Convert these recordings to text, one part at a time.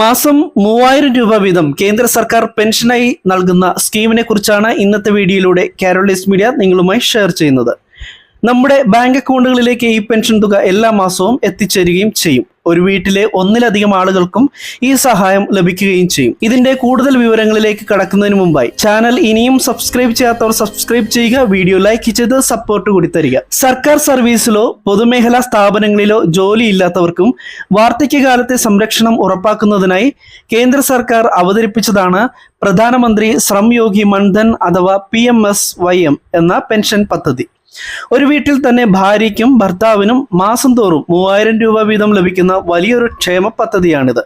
മാസം മൂവായിരം രൂപ വീതം കേന്ദ്ര സർക്കാർ പെൻഷനായി നൽകുന്ന സ്കീമിനെ കുറിച്ചാണ് ഇന്നത്തെ വീഡിയോയിലൂടെ കാരോളിസ് മീഡിയ നിങ്ങളുമായി ഷെയർ ചെയ്യുന്നത്. നമ്മുടെ ബാങ്ക് അക്കൗണ്ടുകളിലേക്ക് ഈ പെൻഷൻ തുക എല്ലാ മാസവും എത്തിച്ചേരുകയും ചെയ്യും. ഒരു വീട്ടിലെ ഒന്നിലധികം ആളുകൾക്കും ഈ സഹായം ലഭിക്കുകയും ചെയ്യും. ഇതിന്റെ കൂടുതൽ വിവരങ്ങളിലേക്ക് കടക്കുന്നതിന് മുമ്പായി ചാനൽ ഇനിയും സബ്സ്ക്രൈബ് ചെയ്യാത്തവർ സബ്സ്ക്രൈബ് ചെയ്യുക വീഡിയോ ലൈക്ക് ചെയ്ത് സപ്പോർട്ട് കൂടി തരിക. സർക്കാർ സർവീസിലോ പൊതുമേഖലാ സ്ഥാപനങ്ങളിലോ ജോലി ഇല്ലാത്തവർക്കും വാർദ്ധക്യകാലത്തെ സംരക്ഷണം ഉറപ്പാക്കുന്നതിനായി കേന്ദ്ര സർക്കാർ അവതരിപ്പിച്ചതാണ് പ്രധാനമന്ത്രി ശ്രം യോഗി മൺധൻ അഥവാ P M S Y M എന്ന പെൻഷൻ പദ്ധതി. ഒരു വീട്ടിൽ തന്നെ ഭാര്യയ്ക്കും ഭർത്താവിനും മാസം തോറും മൂവായിരം രൂപ വീതം ലഭിക്കുന്ന വലിയൊരു ക്ഷേമ പദ്ധതിയാണിത്.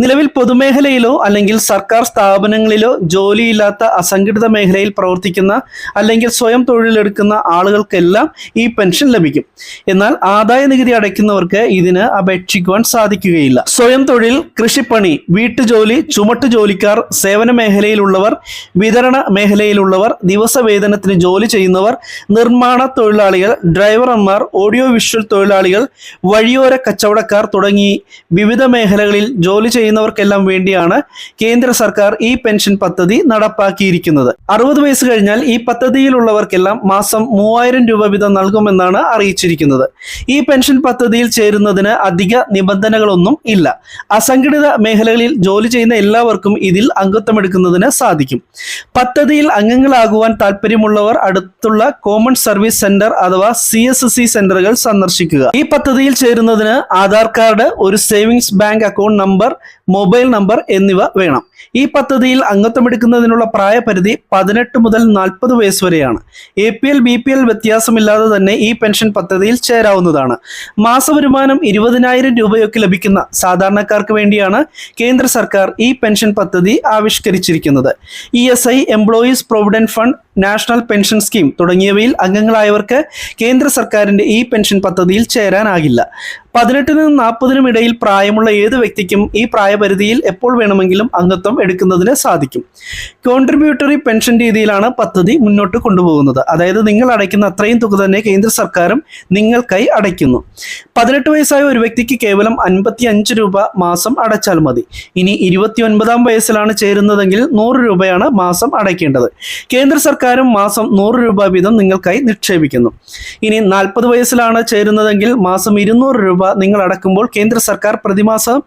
നിലവിൽ പൊതുമേഖലയിലോ അല്ലെങ്കിൽ സർക്കാർ സ്ഥാപനങ്ങളിലോ ജോലിയില്ലാത്ത അസംഘടിത മേഖലയിൽ പ്രവർത്തിക്കുന്ന അല്ലെങ്കിൽ സ്വയം തൊഴിലെടുക്കുന്ന ആളുകൾക്കെല്ലാം ഈ പെൻഷൻ ലഭിക്കും. എന്നാൽ ആദായ നികുതി അടയ്ക്കുന്നവർക്ക് ഇതിന് അപേക്ഷിക്കുവാൻ സാധിക്കുകയില്ല. സ്വയം തൊഴിൽ കൃഷിപ്പണി വീട്ടുജോലി ചുമട്ടു ജോലിക്കാർ സേവന മേഖലയിലുള്ളവർ വിതരണ മേഖലയിലുള്ളവർ ദിവസവേതനത്തിന് ജോലി ചെയ്യുന്നവർ നിർമ്മാണ തൊഴിലാളികൾ ഡ്രൈവർമാർ ഓഡിയോ വിഷ്വൽ തൊഴിലാളികൾ വഴിയോര കച്ചവടക്കാർ തുടങ്ങി വിവിധ മേഖലകളിൽ ജോലി ചെയ്യുന്നവർക്കെല്ലാം വേണ്ടിയാണ് കേന്ദ്ര സർക്കാർ ഈ പെൻഷൻ പദ്ധതി നടപ്പാക്കിയിരിക്കുന്നത്. അറുപത് വയസ്സ് കഴിഞ്ഞാൽ ഈ പദ്ധതിയിലുള്ളവർക്കെല്ലാം മാസം മൂവായിരം രൂപ വീതം നൽകുമെന്നാണ് അറിയിച്ചിരിക്കുന്നത്. ഈ പെൻഷൻ പദ്ധതിയിൽ ചേരുന്നതിന് അധിക നിബന്ധനകളൊന്നും ഇല്ല. അസംഘടിത മേഖലകളിൽ ജോലി ചെയ്യുന്ന എല്ലാവർക്കും ഇതിൽ അംഗത്വമെടുക്കുന്നതിന് സാധിക്കും. പദ്ധതിയിൽ അംഗങ്ങളാകുവാൻ താല്പര്യമുള്ളവർ അടുത്തുള്ള കോമൺ സർവീസ് സെന്റർ അഥവാ സി എസ് സി സെന്ററുകൾ സന്ദർശിക്കുക. ഈ പദ്ധതിയിൽ ചേരുന്നതിന് ആധാർ കാർഡ് ഒരു savings bank account number mobile number എന്നിവ വേണം. ഈ പദ്ധതിയിൽ അംഗത്വമെടുക്കുന്നതിനുള്ള പ്രായപരിധി പതിനെട്ട് മുതൽ നാൽപ്പത് വയസ്സ് വരെയാണ്. A P L B P L വ്യത്യാസമില്ലാതെ തന്നെ ഈ പെൻഷൻ പദ്ധതിയിൽ ചേരാവുന്നതാണ്. മാസവരുമാനം ഇരുപതിനായിരം രൂപയൊക്കെ ലഭിക്കുന്ന സാധാരണക്കാർക്ക് വേണ്ടിയാണ് കേന്ദ്ര സർക്കാർ ഈ പെൻഷൻ പദ്ധതി ആവിഷ്കരിച്ചിരിക്കുന്നത്. E S I employees provident fund national pension scheme തുടങ്ങിയവയിൽ അംഗങ്ങളായവർക്ക് കേന്ദ്ര സർക്കാരിന്റെ ഈ പെൻഷൻ പദ്ധതിയിൽ ചേരാനാകില്ല. പതിനെട്ടിനും നാൽപ്പതിനും ഇടയിൽ പ്രായമുള്ള ഏത് വ്യക്തിക്കും ഈ പ്രായപരിധിയിൽ എപ്പോൾ വേണമെങ്കിലും അംഗത്വം എടുക്കുന്നതിന് സാധിക്കും. കോൺട്രിബ്യൂട്ടറി പെൻഷൻ രീതിയിലാണ് പദ്ധതി മുന്നോട്ട് കൊണ്ടുപോകുന്നത്. അതായത് നിങ്ങൾ അടയ്ക്കുന്ന അത്രയും തുക തന്നെ കേന്ദ്ര സർക്കാരും നിങ്ങൾക്കായി അടയ്ക്കുന്നു. പതിനെട്ട് വയസ്സായ ഒരു വ്യക്തിക്ക് കേവലം അൻപത്തി അഞ്ച് രൂപ മാസം അടച്ചാൽ മതി. ഇനി ഇരുപത്തി ഒൻപതാം വയസ്സിലാണ് ചേരുന്നതെങ്കിൽ നൂറ് രൂപയാണ് മാസം അടയ്ക്കേണ്ടത്. കേന്ദ്ര സർക്കാരും മാസം നൂറ് രൂപ വീതം നിങ്ങൾക്കായി നിക്ഷേപിക്കുന്നു. ഇനി നാൽപ്പത് വയസ്സിലാണ് ചേരുന്നതെങ്കിൽ മാസം ഇരുന്നൂറ് രൂപ നിങ്ങൾ അടക്കുമ്പോൾ കേന്ദ്ര സർക്കാർ പ്രതിമാസം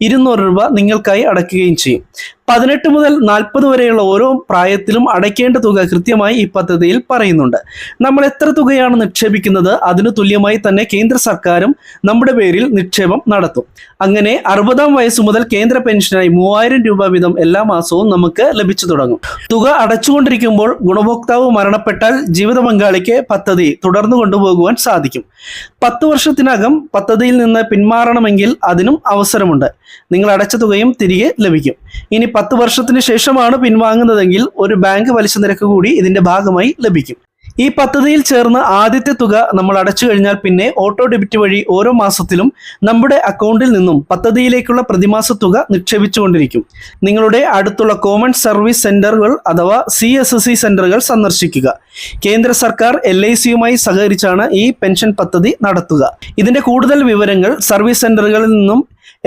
ഇരുന്നൂറ് രൂപ നിങ്ങൾക്കായി അടക്കുകയും ചെയ്യും. പതിനെട്ട് മുതൽ നാൽപ്പത് വരെയുള്ള ഓരോ പ്രായത്തിലും അടയ്ക്കേണ്ട തുക കൃത്യമായി ഈ പദ്ധതിയിൽ പറയുന്നുണ്ട്. നമ്മൾ എത്ര തുകയാണ് നിക്ഷേപിക്കുന്നത്? അതിനു തുല്യമായി തന്നെ കേന്ദ്ര സർക്കാരും നമ്മുടെ പേരിൽ നിക്ഷേപം നടത്തും. അങ്ങനെ അറുപതാം വയസ്സ് മുതൽ കേന്ദ്ര പെൻഷനായി മൂവായിരം രൂപ വീതം എല്ലാ മാസവും നമുക്ക് ലഭിച്ചു തുടങ്ങും. തുക അടച്ചുകൊണ്ടിരിക്കുമ്പോൾ ഗുണഭോക്താവ് മരണപ്പെട്ടാൽ ജീവിത പങ്കാളിക്ക് പദ്ധതി തുടർന്നു കൊണ്ടുപോകുവാൻ സാധിക്കും. പത്ത് വർഷത്തിനകം പദ്ധതിയിൽ നിന്ന് പിന്മാറണമെങ്കിൽ അതിനും അവസരമുണ്ട്. നിങ്ങൾ അടച്ച തുകയും തിരികെ ലഭിക്കും. ഇനി പത്ത് വർഷത്തിന് ശേഷമാണ് പിൻവാങ്ങുന്നതെങ്കിൽ ഒരു ബാങ്ക് പലിശ നിരക്ക് കൂടി ഇതിന്റെ ഭാഗമായി ലഭിക്കും. ഈ പദ്ധതിയിൽ ചേർന്ന് ആദ്യത്തെ തുക നമ്മൾ അടച്ചു കഴിഞ്ഞാൽ പിന്നെ ഓട്ടോ ഡെബിറ്റ് വഴി ഓരോ മാസത്തിലും നമ്മുടെ അക്കൗണ്ടിൽ നിന്നും പദ്ധതിയിലേക്കുള്ള പ്രതിമാസ തുക നിക്ഷേപിച്ചുകൊണ്ടിരിക്കും. നിങ്ങളുടെ അടുത്തുള്ള കോമൺ സർവീസ് സെന്ററുകൾ അഥവാ സി എസ് എസ് സി സെന്ററുകൾ സന്ദർശിക്കുക. കേന്ദ്ര സർക്കാർ എൽ ഐ സിയുമായി സഹകരിച്ചാണ് ഈ പെൻഷൻ പദ്ധതി നടത്തുക. ഇതിന്റെ കൂടുതൽ വിവരങ്ങൾ സർവീസ് സെന്ററുകളിൽ നിന്നും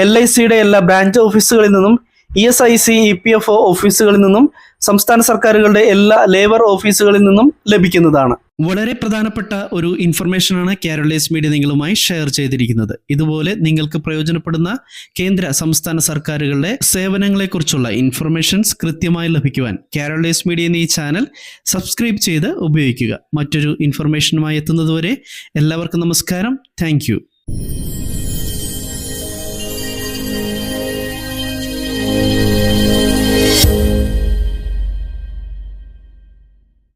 എൽ ഐ സിയുടെ എല്ലാ ബ്രാഞ്ച് ഓഫീസുകളിൽ നിന്നും E S I C E P F O ഓഫീസുകളിൽ നിന്നും സംസ്ഥാന സർക്കാരുകളുടെ എല്ലാ ലേബർ ഓഫീസുകളിൽ നിന്നും ലഭിക്കുന്നതാണ്. വളരെ പ്രധാനപ്പെട്ട ഒരു ഇൻഫർമേഷനാണ് കേരളേസ് മീഡിയ നിങ്ങളുമായി ഷെയർ ചെയ്തിരിക്കുന്നത്. ഇതുപോലെ നിങ്ങൾക്ക് പ്രയോജനപ്പെടുന്ന കേന്ദ്ര സംസ്ഥാന സർക്കാരുകളുടെ സേവനങ്ങളെക്കുറിച്ചുള്ള ഇൻഫർമേഷൻസ് കൃത്യമായി ലഭിക്കുവാൻ കേരളേസ് മീഡിയ എന്ന ഈ ചാനൽ സബ്സ്ക്രൈബ് ചെയ്ത് ഉപയോഗിക്കുക. മറ്റൊരു ഇൻഫർമേഷനുമായി എത്തുന്നതുവരെ എല്ലാവർക്കും നമസ്കാരം. താങ്ക്